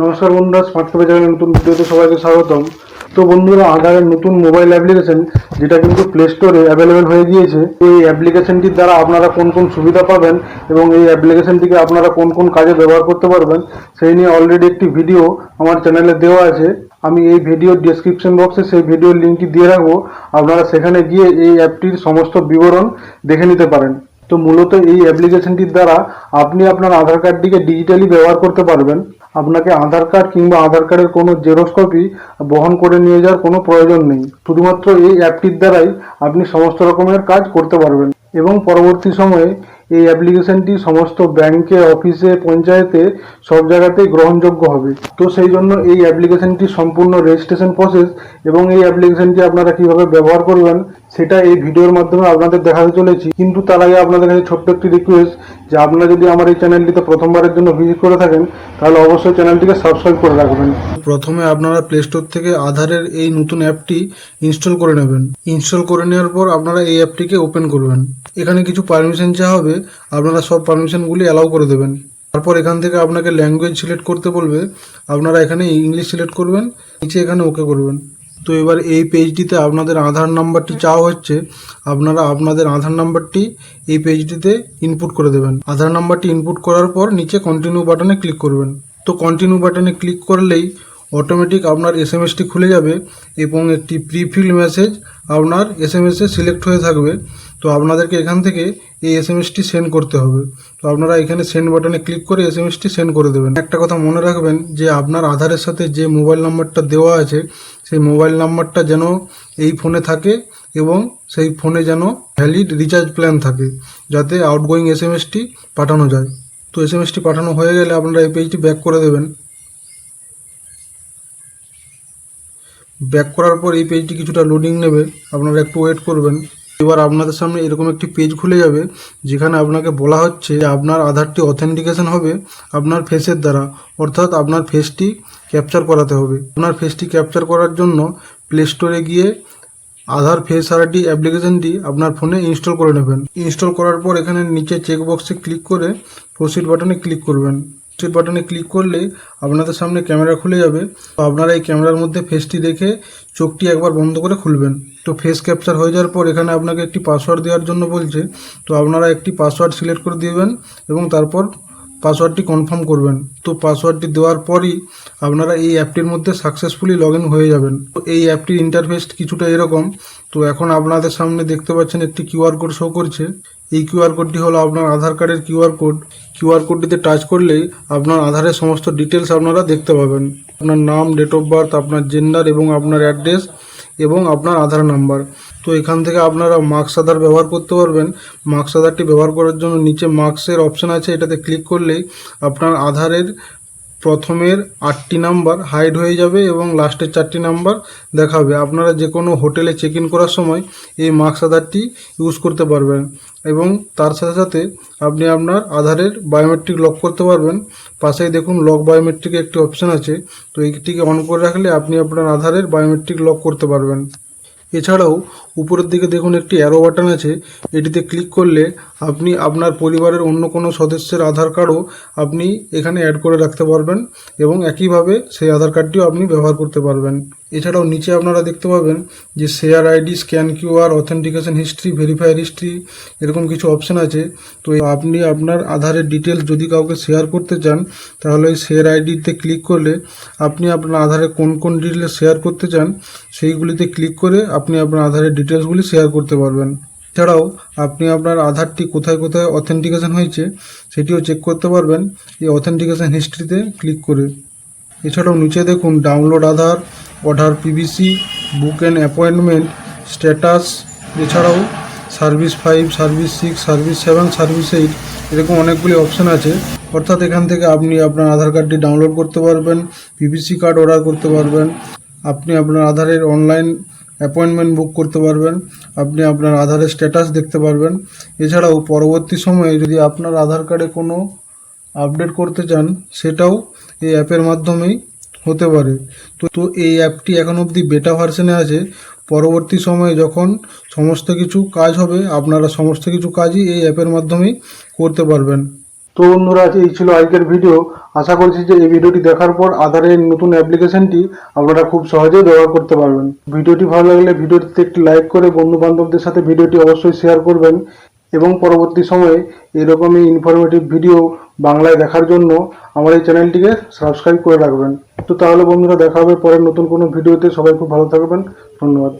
নমস্কার বন্ধুরা smart cafe চ্যানেলের নতুন ভিডিওতে সবাইকে স্বাগতম। তো বন্ধুরা, আধারের নতুন মোবাইল অ্যাপ্লিকেশন যেটা কিন্তু প্লে স্টোরে অ্যাভেলেবেল হয়ে গিয়েছে, এই অ্যাপ্লিকেশনটির দ্বারা আপনারা কোন কোন সুবিধা পাবেন এবং এই অ্যাপ্লিকেশনটিকে আপনারা কোন কোন কাজে ব্যবহার করতে পারবেন, সেই নিয়ে অলরেডি একটি ভিডিও আমার চ্যানেলে দেওয়া আছে। আমি এই ভিডিওর ডেসক্রিপশন বক্সে সেই ভিডিওর লিঙ্কটি দিয়ে রাখব। আপনারা সেখানে গিয়ে এই অ্যাপটির সমস্ত বিবরণ দেখে নিতে পারেন। তো মূলত এই অ্যাপ্লিকেশনটির দ্বারা আপনি আপনার আধার কার্ডটিকে ডিজিটালি ব্যবহার করতে পারবেন। আপনাকে আধার কার্ড কিংবা আধার কার্ডের কোনো জেরক্স কপি বহন করে নিয়ে যাওয়ার কোনো প্রয়োজন নেই। শুধুমাত্র এই অ্যাপটির দ্বারাই আপনি সমস্ত রকমের কাজ করতে পারবেন এবং পরবর্তী সময়ে এই অ্যাপ্লিকেশনটি সমস্ত ব্যাংকে, অফিসে, পঞ্চায়েতে সব জায়গাতেই গ্রহণযোগ্য হবে। তো সেই জন্য এই অ্যাপ্লিকেশনটি সম্পূর্ণ রেজিস্ট্রেশন প্রসেস এবং এই অ্যাপ্লিকেশনটি আপনারা কীভাবে ব্যবহার করবেন সেটা এই ভিডিওর মাধ্যমে আপনাদের দেখাতে চলেছি। কিন্তু তার আগে আপনাদের কাছে ছোট্ট একটি রিকোয়েস্ট যে আপনারা যদি আমার এই চ্যানেলটিতে প্রথমবারের জন্য ভিজিট করে থাকেন, তাহলে অবশ্যই চ্যানেলটিকে সাবস্ক্রাইব করে রাখবেন। প্রথমে আপনারা প্লে স্টোর থেকে আধারের এই নতুন অ্যাপটি ইনস্টল করে নেবেন। ইনস্টল করে নেওয়ার পর আপনারা এই অ্যাপটিকে ওপেন করবেন। এখানে কিছু পারমিশন চাওয়া হবে, আপনারা সব পারমিশনগুলি অ্যালাউ করে দেবেন। তারপর এখান থেকে আপনাকে ল্যাঙ্গুয়েজ সিলেক্ট করতে বলবে। আপনারা এখানে ইংলিশ সিলেক্ট করবেন, নিচে এখানে ওকে করবেন। তো এবার এই পেজটিতে আপনাদের আধার নাম্বারটি চাওয়া হচ্ছে, আপনারা আপনাদের আধার নাম্বারটি এই পেজটিতে ইনপুট করে দেবেন। আধার নাম্বারটি ইনপুট করার পর নিচে কন্টিনিউ বাটনে ক্লিক করবেন। তো কন্টিনিউ বাটনে ক্লিক করলেই অটোমেটিক আপনার এস এম এসটি খুলে যাবে এবং একটি প্রিফিল মেসেজ আপনার এস এম এসে সিলেক্ট হয়ে থাকবে। তো আপনাদেরকে এখান থেকে এই এস এম এসটি সেন্ড করতে হবে। তো আপনারা এখানে সেন্ড বাটনে ক্লিক করে এস এম এসটি সেন্ড করে দেবেন। একটা কথা মনে রাখবেন যে আপনার আধারের সাথে যে মোবাইল নাম্বারটা দেওয়া আছে সেই মোবাইল নাম্বারটা যেন এই ফোনে থাকে এবং সেই ফোনে যেন ভ্যালিড রিচার্জ প্ল্যান থাকে, যাতে আউটগোয়িং এস এম এসটি পাঠানো যায়। তো এস এম এসটি পাঠানো হয়ে গেলে আপনারা এই পেজটি ব্যাক করে দেবেন। ব্যাক করার পর এই পেজটি কিছুটা লোডিং নেবে, আপনারা একটু ওয়েট করবেন। এবার আপনাদের সামনে এরকম একটি পেজ খুলে যাবে, যেখানে আপনাকে বলা হচ্ছে যে আপনার আধারটি অথেন্টিকেশন হবে আপনার ফেসের দ্বারা, অর্থাৎ আপনার ফেসটি ক্যাপচার করাতে হবে। আপনার ফেসটি ক্যাপচার করার জন্য প্লে স্টোরে গিয়ে আধার ফেস আরডি অ্যাপ্লিকেশনটি আপনার ফোনে ইনস্টল করে নেবেন। ইনস্টল করার পর এখানে নিচে চেকবক্সে ক্লিক করে প্রসিড বাটনে ক্লিক করবেন। প্রসিড বাটনে ক্লিক করলে আপনাদের সামনে ক্যামেরা খুলে যাবে। তো আপনারা এই ক্যামেরার মধ্যে ফেসটি দেখে চোখটি একবার বন্ধ করে খুলবেন। তো ফেস ক্যাপচার হয়ে যাওয়ার পর এখানে আপনাকে একটি পাসওয়ার্ড দেওয়ার জন্য বলছে। তো আপনারা একটি পাসওয়ার্ড সিলেক্ট করে দিবেন এবং তারপর পাসওয়ার্ডটি কনফার্ম করবেন। তো পাসওয়ার্ডটি দেওয়ার পরই আপনারা এই অ্যাপটির মধ্যে সাকসেসফুলি লগ হয়ে যাবেন। তো এই অ্যাপটির ইন্টারফেস কিছুটা এরকম। তো এখন আপনাদের সামনে দেখতে পাচ্ছেন একটি কিউআর কোড শো করছে। এই কিউআর কোডটি হলো আপনার আধার কার্ডের কিউআর কোড কিউআর কোডটিতে টাচ করলেই আপনার আধারের সমস্ত ডিটেলস আপনারা দেখতে পাবেন। আপনার নাম ডেট অফ বার্থ আপনার জেন্ডার এবং আপনার অ্যাড্রেস এবং আপনার আধার নাম্বার তো এখান থেকে আপনারা মার্কস আধার ব্যবহার করতে পারবেন। মার্কস আধারটি ব্যবহার করার জন্য নিচে মার্কসের অপশান আছে, এটাতে ক্লিক করলেই আপনার আধারের প্রথমের আটটি নাম্বার হাইড হয়ে যাবে এবং লাস্টের চারটি নাম্বার দেখাবে। আপনারা যে কোনো হোটেলে চেক ইন করার সময় এই মার্কস আধারটি ইউজ করতে পারবেন এবং তার সাথে সাথে আপনি আপনার আধারের বায়োমেট্রিক লক করতে পারবেন। পাশেই দেখুন লক বায়োমেট্রিক একটি অপশান আছে, তো এইটিকে অন করে রাখলে আপনি আপনার আধারের বায়োমেট্রিক লক করতে পারবেন। এছাড়াও উপরের দিকে দেখুন একটি অ্যারো বাটন আছে। এটিতে ক্লিক করলে আপনি আপনার পরিবারের অন্য কোনো সদস্যের আধার কার্ডও আপনি এখানে অ্যাড করে রাখতে পারবেন এবং একইভাবে সেই আধার কার্ডটিও আপনি ব্যবহার করতে পারবেন। এছাড়াও নিচে আপনারা দেখতে পাবেন যে share ID scan QR authentication history verifier history এরকম কিছু অপশান আছে। তো আপনি আপনার আধারের ডিটেলস যদি কাউকে শেয়ার করতে চান, তাহলে ওই শেয়ার আইডিতে ক্লিক করলে আপনি আপনার আধারে কোন কোন ডিটেলস শেয়ার করতে চান, সেইগুলিতে ক্লিক করে আপনি আপনার আধারের ডিটেলসগুলি শেয়ার করতে পারবেন। এছাড়াও, আপনি আপনার আধারটি কোথায় কোথায় অথেন্টিকেশন হয়েছে, সেটিও চেক করতে পারবেন এই অথেন্টিকেশন হিস্ট্রিতে ক্লিক করে। এছাড়াও, নিচে দেখুন download Aadhaar order PVC book and appointment status এছাড়াও service five service six service seven service eight এরকম অনেকগুলি অপশান আছে। অর্থাৎ এখান থেকে আপনি আপনার আধার কার্ডটি ডাউনলোড করতে পারবেন পিভিসি কার্ড অর্ডার করতে পারবেন। আপনি আপনার আধারের অনলাইন অ্যাপয়েন্টমেন্ট বুক করতে পারবেন। আপনি আপনার আধারের স্ট্যাটাস দেখতে পারবেন। এছাড়াও পরবর্তী সময়ে যদি আপনার আধার কার্ডে কোনো আপডেট করতে চান, সেটাও এই অ্যাপের মাধ্যমেই হতে পারে। তো তো এই অ্যাপটি এখন অবধি বেটা ভার্সনে আছে। পরবর্তী সময়ে যখন সমস্ত কিছু কাজ হবে, আপনারা সমস্ত কিছু কাজই এই অ্যাপের মাধ্যমেই করতে পারবেন। তো বন্ধুরা এই ছিল আজকের ভিডিও আশা করছি যে এই ভিডিওটি দেখার পর আধারের নতুন অ্যাপ্লিকেশনটি আপনারা খুব সহজেই ব্যবহার করতে পারবেন। ভিডিওটি ভালো লাগলে ভিডিওটিতে একটি লাইক করে বন্ধু বান্ধবদের সাথে ভিডিওটি অবশ্যই শেয়ার করবেন এবং পরবর্তী সময়ে এরকমই ইনফরমেটিভ ভিডিও বাংলায় দেখার জন্য আমার এই চ্যানেলটিকে সাবস্ক্রাইব করে রাখবেন। তো তাহলে বন্ধুরা দেখা হবে পরের নতুন কোনো ভিডিওতে সবাই খুব ভালো থাকবেন। ধন্যবাদ।